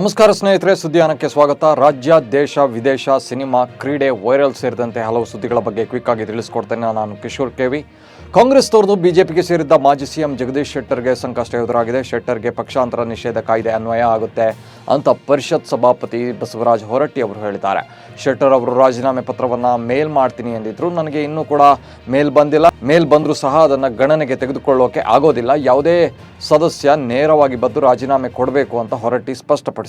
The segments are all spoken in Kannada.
ನಮಸ್ಕಾರ ಸ್ನೇಹಿತರೆ, ಸುದ್ದಿಯಾನಕ್ಕೆ ಸ್ವಾಗತ. ರಾಜ್ಯ, ದೇಶ, ವಿದೇಶ, ಸಿನಿಮಾ, ಕ್ರೀಡೆ, ವೈರಲ್ ಸೇರಿದಂತೆ ಹಲವು ಸುದ್ದಿಗಳ ಬಗ್ಗೆ ಕ್ವಿಕ್ ಆಗಿ ತಿಳಿಸ್ಕೊಡ್ತೇನೆ ನಾನು ಕಿಶೋರ್ ಕೆವಿ ಕಾಂಗ್ರೆಸ್ ತೋರ್ದು ಬಿಜೆಪಿಗೆ ಸೇರಿದ್ದ ಮಾಜಿ ಸಿಎಂ ಜಗದೀಶ್ ಶೆಟ್ಟರ್ಗೆ ಸಂಕಷ್ಟ ಎದುರಾಗಿದೆ. ಶೆಟ್ಟರ್ಗೆ ಪಕ್ಷಾಂತರ ನಿಷೇಧ ಕಾಯ್ದೆ ಅನ್ವಯ ಆಗುತ್ತೆ ಅಂತ ಪರಿಷತ್ ಸಭಾಪತಿ ಬಸವರಾಜ ಹೊರಟ್ಟಿ ಅವರು ಹೇಳಿದ್ದಾರೆ. ಶೆಟ್ಟರ್ ಅವರು ರಾಜೀನಾಮೆ ಪತ್ರವನ್ನ ಮೇಲ್ ಮಾಡ್ತೀನಿ ಎಂದಿದ್ರು. ನನಗೆ ಇನ್ನೂ ಕೂಡ ಮೇಲ್ ಬಂದಿಲ್ಲ. ಮೇಲ್ ಬಂದರೂ ಸಹ ಅದನ್ನು ಗಣನೆಗೆ ತೆಗೆದುಕೊಳ್ಳೋಕೆ ಆಗೋದಿಲ್ಲ. ಯಾವುದೇ ಸದಸ್ಯ ನೇರವಾಗಿ ಬಂದು ರಾಜೀನಾಮೆ ಕೊಡಬೇಕು ಅಂತ ಹೊರಟ್ಟಿ ಸ್ಪಷ್ಟಪಡಿಸಿದ್ದಾರೆ.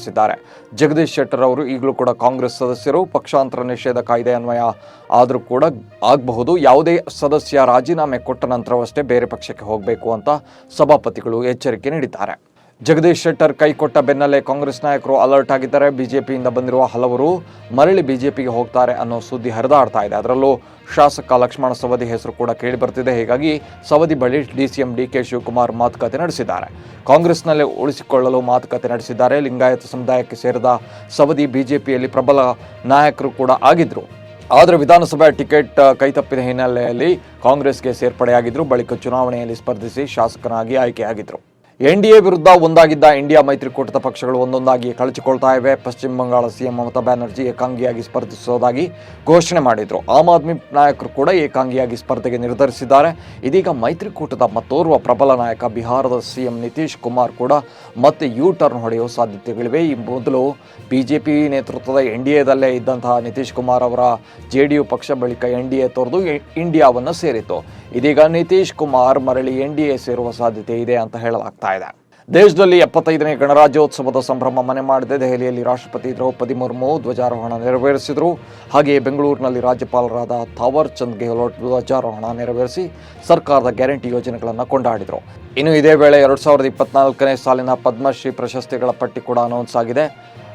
ಜಗದೀಶ್ ಶೆಟ್ಟರ್ ಅವರು ಈಗಲೂ ಕೂಡ ಕಾಂಗ್ರೆಸ್ ಸದಸ್ಯರು, ಪಕ್ಷಾಂತರ ನಿಷೇಧ ಕಾಯ್ದೆ ಅನ್ವಯ ಆದರೂ ಕೂಡ ಆಗಬಹುದು. ಯಾವುದೇ ಸದಸ್ಯ ರಾಜೀನಾಮೆ ಕೊಟ್ಟ ನಂತರವಷ್ಟೇ ಬೇರೆ ಪಕ್ಷಕ್ಕೆ ಹೋಗಬೇಕು ಅಂತ ಸಭಾಪತಿಗಳು ಎಚ್ಚರಿಕೆ ನೀಡಿದ್ದಾರೆ. ಜಗದೀಶ್ ಶೆಟ್ಟರ್ ಕೈಕೊಟ್ಟ ಬೆನ್ನಲ್ಲೇ ಕಾಂಗ್ರೆಸ್ ನಾಯಕರು ಅಲರ್ಟ್ ಆಗಿದ್ದಾರೆ. ಬಿಜೆಪಿಯಿಂದ ಬಂದಿರುವ ಹಲವರು ಮರಳಿ ಬಿಜೆಪಿಗೆ ಹೋಗ್ತಾರೆ ಅನ್ನೋ ಸುದ್ದಿ ಹರಿದಾಡ್ತಾ ಇದೆ. ಅದರಲ್ಲೂ ಶಾಸಕ ಲಕ್ಷ್ಮಣ ಸವದಿ ಹೆಸರು ಕೂಡ ಕೇಳಿ ಬರ್ತಿದೆ. ಹೀಗಾಗಿ ಸವದಿ ಬಳಿ ಡಿಸಿಎಂ ಡಿ ಕೆ ಶಿವಕುಮಾರ್ ಮಾತುಕತೆ ನಡೆಸಿದ್ದಾರೆ. ಕಾಂಗ್ರೆಸ್ನಲ್ಲೇ ಉಳಿಸಿಕೊಳ್ಳಲು ಮಾತುಕತೆ ನಡೆಸಿದ್ದಾರೆ. ಲಿಂಗಾಯತ ಸಮುದಾಯಕ್ಕೆ ಸೇರಿದ ಸವದಿ ಬಿಜೆಪಿಯಲ್ಲಿ ಪ್ರಬಲ ನಾಯಕರು ಕೂಡ ಆಗಿದ್ದರು ಆದರೆ ವಿಧಾನಸಭೆ ಟಿಕೆಟ್ ಕೈತಪ್ಪಿದ ಹಿನ್ನೆಲೆಯಲ್ಲಿ ಕಾಂಗ್ರೆಸ್ಗೆ ಸೇರ್ಪಡೆಯಾಗಿದ್ದರು ಬಳಿಕ ಚುನಾವಣೆಯಲ್ಲಿ ಸ್ಪರ್ಧಿಸಿ ಶಾಸಕನಾಗಿ ಆಯ್ಕೆಯಾಗಿದ್ರು ಎ ವಿರುದ್ಧ ಒಂದಾಗಿದ್ದ ಇಂಡಿಯಾ ಮೈತ್ರಿಕೂಟದ ಪಕ್ಷಗಳು ಒಂದೊಂದಾಗಿ ಕಳಚಿಕೊಳ್ತಾ ಇವೆ. ಪಶ್ಚಿಮ ಬಂಗಾಳ ಸಿಎಂ ಮಮತಾ ಬ್ಯಾನರ್ಜಿ ಏಕಾಂಗಿಯಾಗಿ ಸ್ಪರ್ಧಿಸೋದಾಗಿ ಘೋಷಣೆ ಮಾಡಿದರು. ಆಮ್ ಆದ್ಮಿ ನಾಯಕರು ಕೂಡ ಏಕಾಂಗಿಯಾಗಿ ಸ್ಪರ್ಧೆಗೆ ನಿರ್ಧರಿಸಿದ್ದಾರೆ. ಇದೀಗ ಮೈತ್ರಿಕೂಟದ ಮತ್ತೋರ್ವ ಪ್ರಬಲ ನಾಯಕ ಬಿಹಾರದ ಸಿಎಂ ನಿತೀಶ್ ಕುಮಾರ್ ಕೂಡ ಮತ್ತೆ ಯು ಟರ್ನ್ ಹೊಡೆಯುವ ಸಾಧ್ಯತೆಗಳಿವೆ. ಈ ಮೊದಲು ಬಿಜೆಪಿ ನೇತೃತ್ವದ ಎನ್ ಡಿ ಎದಲ್ಲೇ ಇದ್ದಂತಹ ನಿತೀಶ್ ಕುಮಾರ್ ಅವರ ಜೆ ಡಿ ಯು ಪಕ್ಷ ಬಳಿಕ ಎನ್ ಡಿ ಎ ತೊರೆದು ಇಂಡಿಯಾವನ್ನು ಸೇರಿತು ಇದೀಗ ನಿತೀಶ್ ಕುಮಾರ್ ಮರಳಿ ಎನ್ ಡಿ ಎ ಸೇರುವ ಸಾಧ್ಯತೆ ಇದೆ ಅಂತ ಹೇಳಲಾಗ್ತಾ ಇದೆ ದೇಶದಲ್ಲಿ ಎಪ್ಪತ್ತೈದನೇ ಗಣರಾಜ್ಯೋತ್ಸವದ ಸಂಭ್ರಮ ಮನೆ ಮಾಡಿದೆ. ದೆಹಲಿಯಲ್ಲಿ ರಾಷ್ಟ್ರಪತಿ ದ್ರೌಪದಿ ಮುರ್ಮು ಧ್ವಜಾರೋಹಣ ನೆರವೇರಿಸಿದರು. ಹಾಗೆಯೇ ಬೆಂಗಳೂರಿನಲ್ಲಿ ರಾಜ್ಯಪಾಲರಾದ ಥಾವರ್ ಚಂದ್ ಗೆಹ್ಲೋಟ್ ಧ್ವಜಾರೋಹಣ ನೆರವೇರಿಸಿ ಸರ್ಕಾರದ ಗ್ಯಾರಂಟಿ ಯೋಜನೆಗಳನ್ನು ಕೊಂಡಾಡಿದರು. ಇನ್ನು ಇದೇ ವೇಳೆ ಎರಡು ಸಾವಿರದ ಇಪ್ಪತ್ನಾಲ್ಕನೇ ಸಾಲಿನ ಪದ್ಮಶ್ರೀ ಪ್ರಶಸ್ತಿಗಳ ಪಟ್ಟಿ ಕೂಡ ಅನೌನ್ಸ್ ಆಗಿದೆ.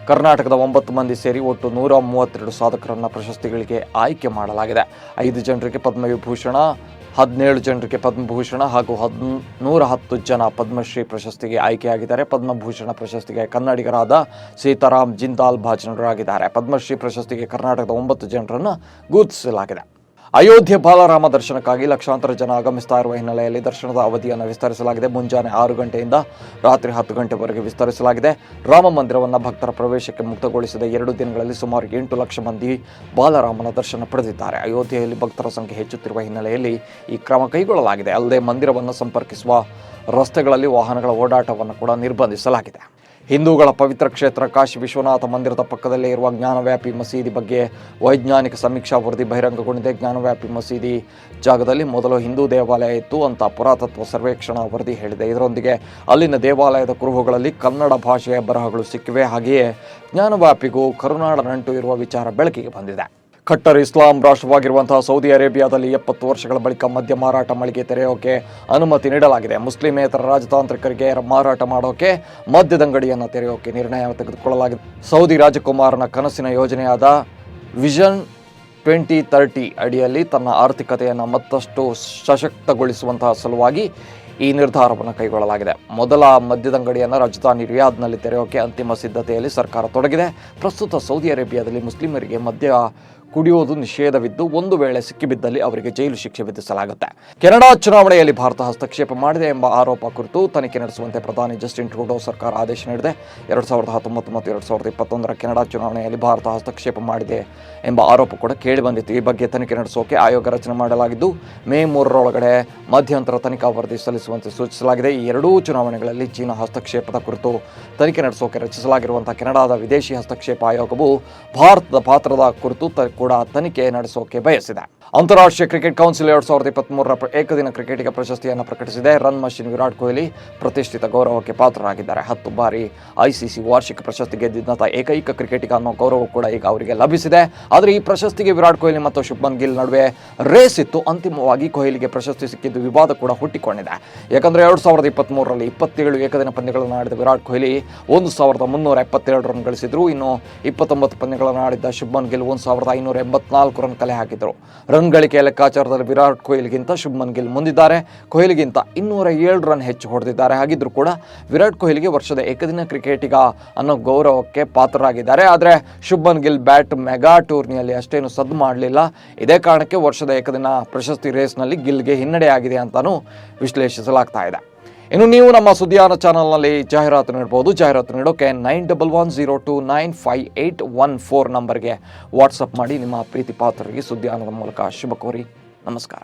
ಕರ್ನಾಟಕದ ಒಂಬತ್ತು ಮಂದಿ ಸೇರಿ ಒಟ್ಟು ನೂರ ಮೂವತ್ತೆರಡು ಸಾಧಕರನ್ನು ಪ್ರಶಸ್ತಿಗಳಿಗೆ ಆಯ್ಕೆ ಮಾಡಲಾಗಿದೆ. ಐದು ಜನರಿಗೆ ಪದ್ಮವಿಭೂಷಣ, ಹದಿನೇಳು ಜನರಿಗೆ ಪದ್ಮಭೂಷಣ ಹಾಗೂ ಹದ್ ನೂರ ಹತ್ತು ಜನ ಪದ್ಮಶ್ರೀ ಪ್ರಶಸ್ತಿಗೆ ಆಯ್ಕೆಯಾಗಿದ್ದಾರೆ. ಪದ್ಮಭೂಷಣ ಪ್ರಶಸ್ತಿಗೆ ಕನ್ನಡಿಗರಾದ ಸೀತಾರಾಮ್ ಜಿಂದಾಲ್ ಭಾಜನರಾಗಿದ್ದಾರೆ. ಪದ್ಮಶ್ರೀ ಪ್ರಶಸ್ತಿಗೆ ಕರ್ನಾಟಕದ ಒಂಬತ್ತು ಜನರನ್ನು ಗುರುತಿಸಲಾಗಿದೆ. ಅಯೋಧ್ಯೆ ಬಾಲರಾಮ ದರ್ಶನಕ್ಕಾಗಿ ಲಕ್ಷಾಂತರ ಜನ ಆಗಮಿಸ್ತಾ ಇರುವ ಹಿನ್ನೆಲೆಯಲ್ಲಿ ದರ್ಶನದ ಅವಧಿಯನ್ನು ವಿಸ್ತರಿಸಲಾಗಿದೆ. ಮುಂಜಾನೆ ಆರು ಗಂಟೆಯಿಂದ ರಾತ್ರಿ ಹತ್ತು ಗಂಟೆವರೆಗೆ ವಿಸ್ತರಿಸಲಾಗಿದೆ. ರಾಮ ಮಂದಿರವನ್ನು ಭಕ್ತರ ಪ್ರವೇಶಕ್ಕೆ ಮುಕ್ತಗೊಳಿಸಿದ ಎರಡು ದಿನಗಳಲ್ಲಿ ಸುಮಾರು ಎಂಟು ಲಕ್ಷ ಮಂದಿ ಬಾಲರಾಮನ ದರ್ಶನ ಪಡೆದಿದ್ದಾರೆ. ಅಯೋಧ್ಯೆಯಲ್ಲಿ ಭಕ್ತರ ಸಂಖ್ಯೆ ಹೆಚ್ಚುತ್ತಿರುವ ಹಿನ್ನೆಲೆಯಲ್ಲಿ ಈ ಕ್ರಮ ಕೈಗೊಳ್ಳಲಾಗಿದೆ. ಅಲ್ಲದೆ ಮಂದಿರವನ್ನು ಸಂಪರ್ಕಿಸುವ ರಸ್ತೆಗಳಲ್ಲಿ ವಾಹನಗಳ ಓಡಾಟವನ್ನು ಕೂಡ ನಿರ್ಬಂಧಿಸಲಾಗಿದೆ. ಹಿಂದೂಗಳ ಪವಿತ್ರ ಕ್ಷೇತ್ರ ಕಾಶಿ ವಿಶ್ವನಾಥ ಮಂದಿರದ ಪಕ್ಕದಲ್ಲೇ ಇರುವ ಜ್ಞಾನವ್ಯಾಪಿ ಮಸೀದಿ ಬಗ್ಗೆ ವೈಜ್ಞಾನಿಕ ಸಮೀಕ್ಷಾ ವರದಿ ಬಹಿರಂಗಗೊಂಡಿದೆ. ಜ್ಞಾನವ್ಯಾಪಿ ಮಸೀದಿ ಜಾಗದಲ್ಲಿ ಮೊದಲು ಹಿಂದೂ ದೇವಾಲಯ ಇತ್ತು, ಅಂತ ಪುರಾತತ್ವ ಸರ್ವೇಕ್ಷಣಾ ವರದಿ ಹೇಳಿದೆ. ಇದರೊಂದಿಗೆ ಅಲ್ಲಿನ ದೇವಾಲಯದ ಕುರುಹುಗಳಲ್ಲಿ ಕನ್ನಡ ಭಾಷೆಯ ಬರಹಗಳು ಸಿಕ್ಕಿವೆ. ಹಾಗೆಯೇ ಜ್ಞಾನವ್ಯಾಪಿಗೂ ಕರುನಾಡ ನಂಟು ಇರುವ ವಿಚಾರ ಬೆಳಕಿಗೆ ಬಂದಿದೆ. ಖಟ್ಟರ್ ಇಸ್ಲಾಂ ರಾಷ್ಟ್ರವಾಗಿರುವಂತಹ ಸೌದಿ ಅರೇಬಿಯಾದಲ್ಲಿ ಎಪ್ಪತ್ತು ವರ್ಷಗಳ ಬಳಿಕ ಮದ್ಯ ಮಾರಾಟ ಮಳಿಗೆ ತೆರೆಯೋಕೆ ಅನುಮತಿ ನೀಡಲಾಗಿದೆ. ಮುಸ್ಲಿಮೇತರ ರಾಜತಾಂತ್ರಿಕರಿಗೆ ಮಾರಾಟ ಮಾಡೋಕೆ ಮದ್ಯದಂಗಡಿಯನ್ನು ತೆರೆಯೋಕೆ ನಿರ್ಣಯ ತೆಗೆದುಕೊಳ್ಳಲಾಗಿದೆ. ಸೌದಿ ರಾಜಕುಮಾರನ ಕನಸಿನ ಯೋಜನೆಯಾದ ವಿಷನ್ ಟ್ವೆಂಟಿ ಅಡಿಯಲ್ಲಿ ತನ್ನ ಆರ್ಥಿಕತೆಯನ್ನು ಮತ್ತಷ್ಟು ಸಶಕ್ತಗೊಳಿಸುವಂತಹ ಸಲುವಾಗಿ ಈ ನಿರ್ಧಾರವನ್ನು ಕೈಗೊಳ್ಳಲಾಗಿದೆ. ಮೊದಲ ಮದ್ಯದಂಗಡಿಯನ್ನು ರಾಜಧಾನಿ ರಿಯಾದ್ನಲ್ಲಿ ತೆರೆಯೋಕೆ ಅಂತಿಮ ಸಿದ್ಧತೆಯಲ್ಲಿ ಸರ್ಕಾರ ತೊಡಗಿದೆ. ಪ್ರಸ್ತುತ ಸೌದಿ ಅರೇಬಿಯಾದಲ್ಲಿ ಮುಸ್ಲಿಮರಿಗೆ ಮದ್ಯ ಕುಡಿಯುವುದು ನಿಷೇಧವಿದ್ದು, ಒಂದು ವೇಳೆ ಸಿಕ್ಕಿಬಿದ್ದಲ್ಲಿ ಅವರಿಗೆ ಜೈಲು ಶಿಕ್ಷೆ ವಿಧಿಸಲಾಗುತ್ತೆ. ಕೆನಡಾ ಚುನಾವಣೆಯಲ್ಲಿ ಭಾರತ ಹಸ್ತಕ್ಷೇಪ ಮಾಡಿದೆ ಎಂಬ ಆರೋಪ ಕುರಿತು ತನಿಖೆ ನಡೆಸುವಂತೆ ಪ್ರಧಾನಿ ಜಸ್ಟಿನ್ ಟ್ರೂಡೋ ಸರ್ಕಾರ ಆದೇಶ ನೀಡಿದೆ. ಎರಡು ಸಾವಿರದ ಹತ್ತೊಂಬತ್ತು ಮತ್ತು ಎರಡು ಸಾವಿರದ ಇಪ್ಪತ್ತೊಂದರ ಕೆನಡಾ ಚುನಾವಣೆಯಲ್ಲಿ ಭಾರತ ಹಸ್ತಕ್ಷೇಪ ಮಾಡಿದೆ ಎಂಬ ಆರೋಪ ಕೂಡ ಕೇಳಿಬಂದಿತ್ತು ಈ ಬಗ್ಗೆ ತನಿಖೆ ನಡೆಸೋಕೆ ಆಯೋಗ ರಚನೆ ಮಾಡಲಾಗಿದ್ದು, ಮೇ ಮೂರರೊಳಗಡೆ ಮಧ್ಯಂತರ ತನಿಖಾ ವರದಿ ಸಲ್ಲಿಸುವಂತೆ ಸೂಚಿಸಲಾಗಿದೆ. ಈ ಎರಡೂ ಚುನಾವಣೆಗಳಲ್ಲಿ ಚೀನಾ ಹಸ್ತಕ್ಷೇಪದ ಕುರಿತು ತನಿಖೆ ನಡೆಸೋಕೆ ರಚಿಸಲಾಗಿರುವಂಥ ಕೆನಡಾದ ವಿದೇಶಿ ಹಸ್ತಕ್ಷೇಪ ಆಯೋಗವು ಭಾರತದ ಪಾತ್ರದ ಕುರಿತು ಕೂಡ ತನಿಖೆ ನಡೆಸೋಕೆ ಬಯಸಿದೆ. ಅಂತಾರಾಷ್ಟ್ರೀಯ ಕ್ರಿಕೆಟ್ ಕೌನ್ಸಿಲ್ ಎರಡು ಸಾವಿರದ ಇಪ್ಪತ್ಮೂರರ ಪ್ರ- ಏಕದಿನ ಕ್ರಿಕೆಟಿಗೆ ಪ್ರಶಸ್ತಿಯನ್ನು ಪ್ರಕಟಿಸಿದೆ. ರನ್ ಮಷಿನ್ ವಿರಾಟ್ ಕೊಹ್ಲಿ ಪ್ರತಿಷ್ಠಿತ ಗೌರವಕ್ಕೆ ಪಾತ್ರರಾಗಿದ್ದಾರೆ. ಹತ್ತು ಬಾರಿ ಐಸಿಸಿ ವಾರ್ಷಿಕ ಪ್ರಶಸ್ತಿ ಗೆದ್ದಿದ್ದಂಥ ಏಕೈಕ ಕ್ರಿಕೆಟಿಗ ಅನ್ನೋ ಗೌರವ ಕೂಡ ಈಗ ಅವರಿಗೆ ಲಭಿಸಿದೆ. ಆದರೆ ಈ ಪ್ರಶಸ್ತಿಗೆ ವಿರಾಟ್ ಕೊಹ್ಲಿ ಮತ್ತು ಶುಭ್ಮನ್ ಗಿಲ್ ನಡುವೆ ರೇಸ್ ಇತ್ತು. ಅಂತಿಮವಾಗಿ ಕೊಹ್ಲಿಗೆ ಪ್ರಶಸ್ತಿ ಸಿಕ್ಕಿದ್ದು ವಿವಾದ ಕೂಡ ಹುಟ್ಟಿಕೊಂಡಿದೆ. ಯಾಕಂದ್ರೆ ಎರಡು ಸಾವಿರದ ಇಪ್ಪತ್ತ್ಮೂರರಲ್ಲಿ ಇಪ್ಪತ್ತೇಳು ಏಕದಿನ ಪಂದ್ಯಗಳನ್ನು ಆಡಿದ ವಿರಾಟ್ ಕೊಹ್ಲಿ ಒಂದು ಸಾವಿರದ ಮುನ್ನೂರ ಎಪ್ಪತ್ತೇಳು ರನ್ ಗಳಿಸಿದ್ರು. ಇನ್ನು ಇಪ್ಪತ್ತೊಂಬತ್ತು ಪಂದ್ಯಗಳನ್ನು ಆಡಿದ್ದ ಶುಭ್ಮನ್ ಗಿಲ್ ಒಂದು ಸಾವಿರದ ಐನೂರ ಎಂಬತ್ನಾಲ್ಕು ರನ್ ಕಲೆ ಹಾಕಿದ್ರು. ರನ್ ಗಳಿಕೆಯ ಲೆಕ್ಕಾಚಾರದಲ್ಲಿ ವಿರಾಟ್ ಕೊಹ್ಲಿಗಿಂತ ಶುಭ್ಮನ್ ಗಿಲ್ ಮುಂದಿದ್ದಾರೆ. ಕೊಹ್ಲಿಗಿಂತ ಇನ್ನೂರ ಏಳು ರನ್ ಹೆಚ್ಚು ಹೊಡೆದಿದ್ದಾರೆ. ಹಾಗಿದ್ರು ಕೂಡ ವಿರಾಟ್ ಕೊಹ್ಲಿಗೆ ವರ್ಷದ ಏಕದಿನ ಕ್ರಿಕೆಟಿಗ ಅನ್ನೋ ಗೌರವಕ್ಕೆ ಪಾತ್ರರಾಗಿದ್ದಾರೆ. ಆದರೆ ಶುಭ್ಮನ್ ಗಿಲ್ ಬ್ಯಾಟ್ ಮೆಗಾ ಟೂರ್ನಿಯಲ್ಲಿ ಅಷ್ಟೇನು ಸದ್ದು ಮಾಡಲಿಲ್ಲ. ಇದೇ ಕಾರಣಕ್ಕೆ ವರ್ಷದ ಏಕದಿನ ಪ್ರಶಸ್ತಿ ರೇಸ್ನಲ್ಲಿ ಗಿಲ್ಗೆ ಹಿನ್ನಡೆಯಾಗಿದೆ ಅಂತಲೂ ವಿಶ್ಲೇಷಿಸಲಾಗ್ತಾ ಇದೆ. ಇನ್ನು ನೀವು ನಮ್ಮ ಸುದ್ದಿಯಾನ ಚಾನಲ್ನಲ್ಲಿ ಜಾಹೀರಾತು ನೀಡಬಹುದು ಜಾಹೀರಾತು ನೀಡೋಕೆ nine double one zero two nine five eight one four ನಂಬರ್ಗೆ ವಾಟ್ಸಪ್ ಮಾಡಿ ನಿಮ್ಮ ಪ್ರೀತಿ ಪಾತ್ರರಿಗೆ ಸುದ್ದಿಯಾನದ ಮೂಲಕ ಶುಭ ಕೋರಿ. ನಮಸ್ಕಾರ.